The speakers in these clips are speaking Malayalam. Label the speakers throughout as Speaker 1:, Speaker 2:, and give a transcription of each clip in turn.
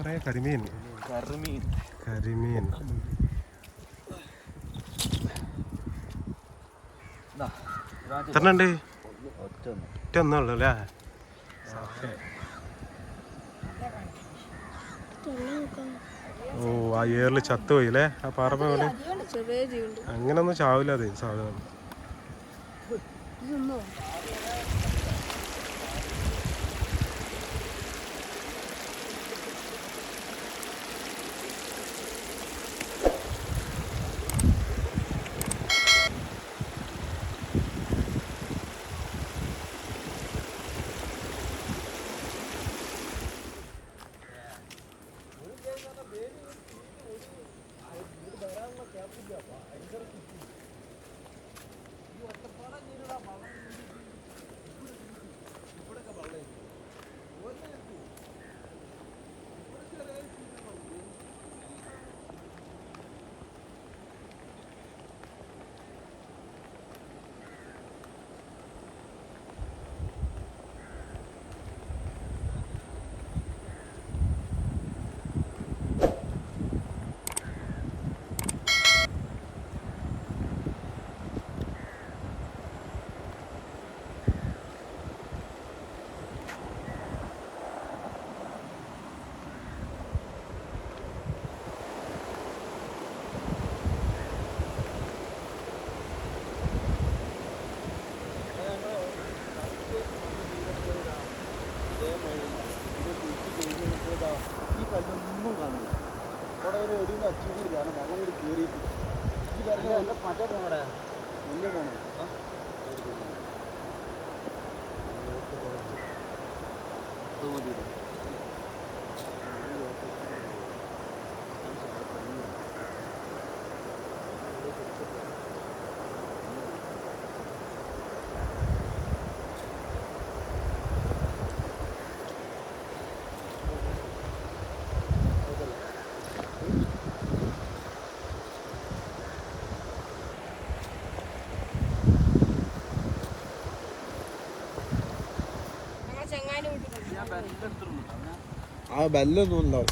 Speaker 1: പറയാ? കരിമീൻ. കരിമീൻ. കരിമീൻ. എത്രണ്ട്
Speaker 2: ഒറ്റ
Speaker 1: അല്ലേ? ഓ ആ ഏറിൽ ചത്തുപോയി അല്ലേ? ആ പാറപ്പ പോലെ
Speaker 3: ചെറിയ ജീവുണ്ട്.
Speaker 1: അങ്ങനൊന്നും ചാവില്ല അതെ സാധാരണ
Speaker 2: കല്ലൊന്നും കാണില്ല അവിടെ ഒരു ഒരു കാരണം വെള്ളം കൂടി കയറിയിട്ട് ഈ പറഞ്ഞ മറ്റേ പോണടെ മതി ആ ബെല്ലൊന്നും
Speaker 1: ഉണ്ടാവും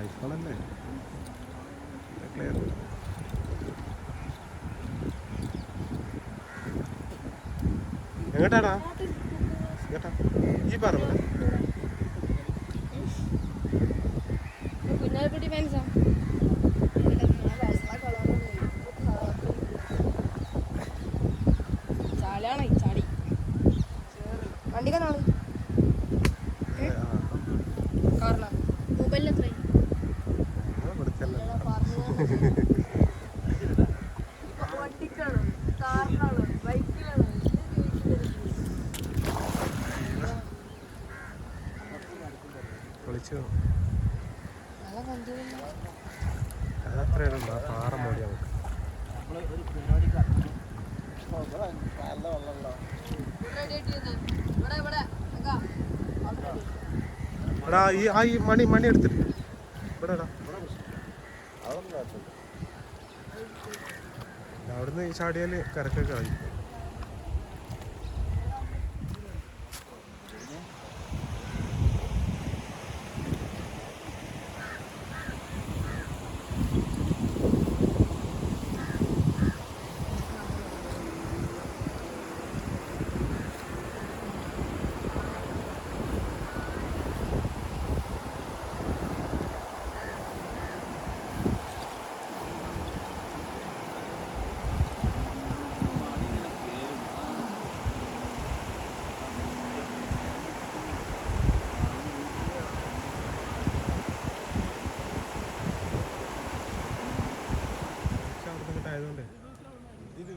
Speaker 1: ഐഫോണല്ലേ? ക്ലിയർ എങ്ങോട്ടാടാ? എങ്ങോട്ടാ? ഈ പറഞ്ഞു
Speaker 3: കുഞ്ഞാലിക്കുട്ടി വണ്ടിക്ക് നാളെ. കാരണം മൊബൈലിൽ എത്ര വണ്ടിക്കാണോ? കാറിനാണോ ബൈക്കിലാണോ?
Speaker 1: വിളിച്ചു? അതത്രയുണ്ട് പാറ മോടി നമുക്ക്.
Speaker 2: നമ്മൾ ഒരു പരിപാടിക്ക് ഇറങ്ങി. ഓ, ഇവിടെ നല്ല വെള്ളമുള്ള.
Speaker 1: എടാ ഈ ആ ഈ മണി മണി എടുത്തിട്ട് ഇവിടെ അവിടുന്ന് ഈ ചാടിയാൽ കരക്കൊക്കെ ആയി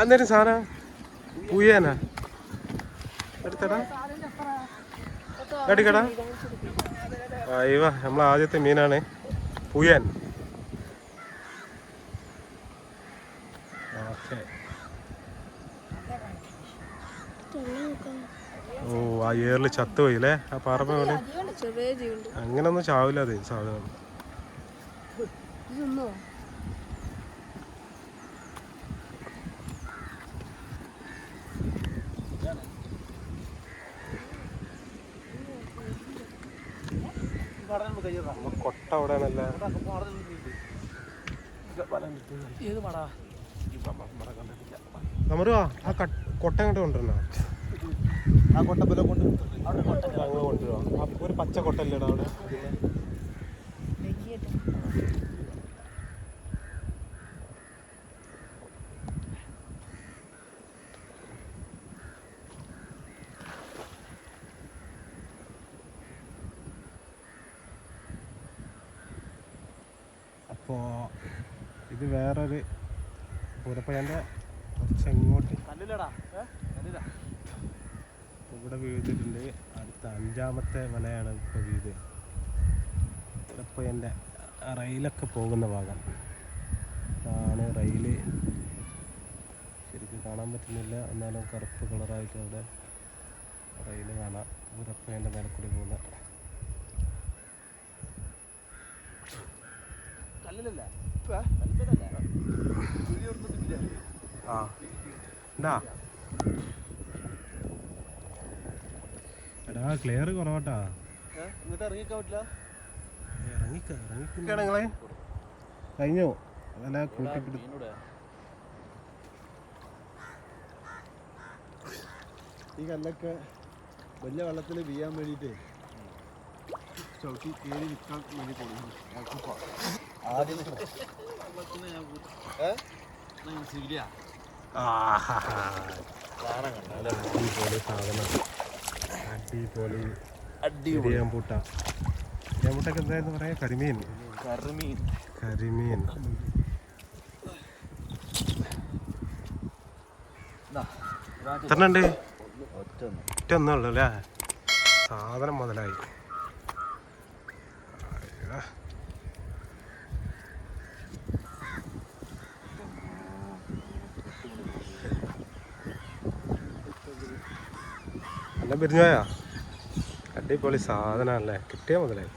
Speaker 1: അന്നേരം സാധനം? പൂയേനാ? എടുത്തടാ. എടുക്കടാ. അയ്യവ നമ്മൾ ആദ്യത്തെ മീനാണ് പൂയാൻ. ഓക്കെ. ഓ ആ ഏറിൽ ചത്തുപോയില്ലേ? ആ പാറമ പോലെ അങ്ങനൊന്നും ചാവില്ല അത് സാധനം. കൊട്ട അവിടെയാണല്ല
Speaker 2: ഏത്
Speaker 1: ആ കട്ട്- അങ്ങോട്ട് കൊണ്ടുവരണോ
Speaker 2: ആ കൊട്ടപ്പല കൊണ്ട്
Speaker 1: ആ ഒരു പച്ച കൊട്ടല്ലേടാ അവിടെ. അപ്പോൾ ഇത് വേറൊരു പൂരപ്പഴന്റെ കുറച്ച്
Speaker 2: എങ്ങോട്ട്
Speaker 1: ഇവിടെ വീതിട്ടുണ്ട് അടുത്ത അഞ്ചാമത്തെ മലയാണ് ഇപ്പോൾ വീത് എന്റെ റെയിലൊക്കെ പോകുന്ന ഭാഗം. ആണ് റെയിൽ ശരിക്കും കാണാൻ പറ്റുന്നില്ല. എന്നാലും കറുപ്പ് കളറായിട്ട് അവിടെ റെയിൽ കാണാം. ഇവരപ്പോൾ മേലക്കൂടി മേലെ കൂടി പോകുന്ന ആ. എന്താ എടാ ക്ലിയർ കുറവാട്ടാ.
Speaker 2: ഏ? എന്നിട്ട് ഇറങ്ങിക്കാൻ പറ്റില്ല
Speaker 1: ഇറങ്ങിക്ക ഇറങ്ങിക്കാണ് നിങ്ങളെ. കഴിഞ്ഞു? അതല്ല കൂട്ടിപ്പിടി
Speaker 2: ഈ കല്ലൊക്കെ വലിയ വെള്ളത്തിൽ വീയാൻ വേണ്ടിയിട്ട്. ചവിട്ടി കയറി നിൽക്കാൻ വേണ്ടി പോകുന്നു.
Speaker 1: അടിപൊളി സാധനം. അടിപൊളി എന്തായിരുന്നു പറയാ? കരിമീൻ.
Speaker 2: കരിമീൻ.
Speaker 1: കരിമീൻ. എത്ര ഉണ്ട്
Speaker 2: ഒറ്റ
Speaker 1: ഒറ്റ ഒന്നുള്ളൂ അല്ലേ? സാധനം മുതലായി അയ്യോ. നല്ല അടിപൊളി സാധനമല്ലേ കിട്ടിയാൽ മുതലായി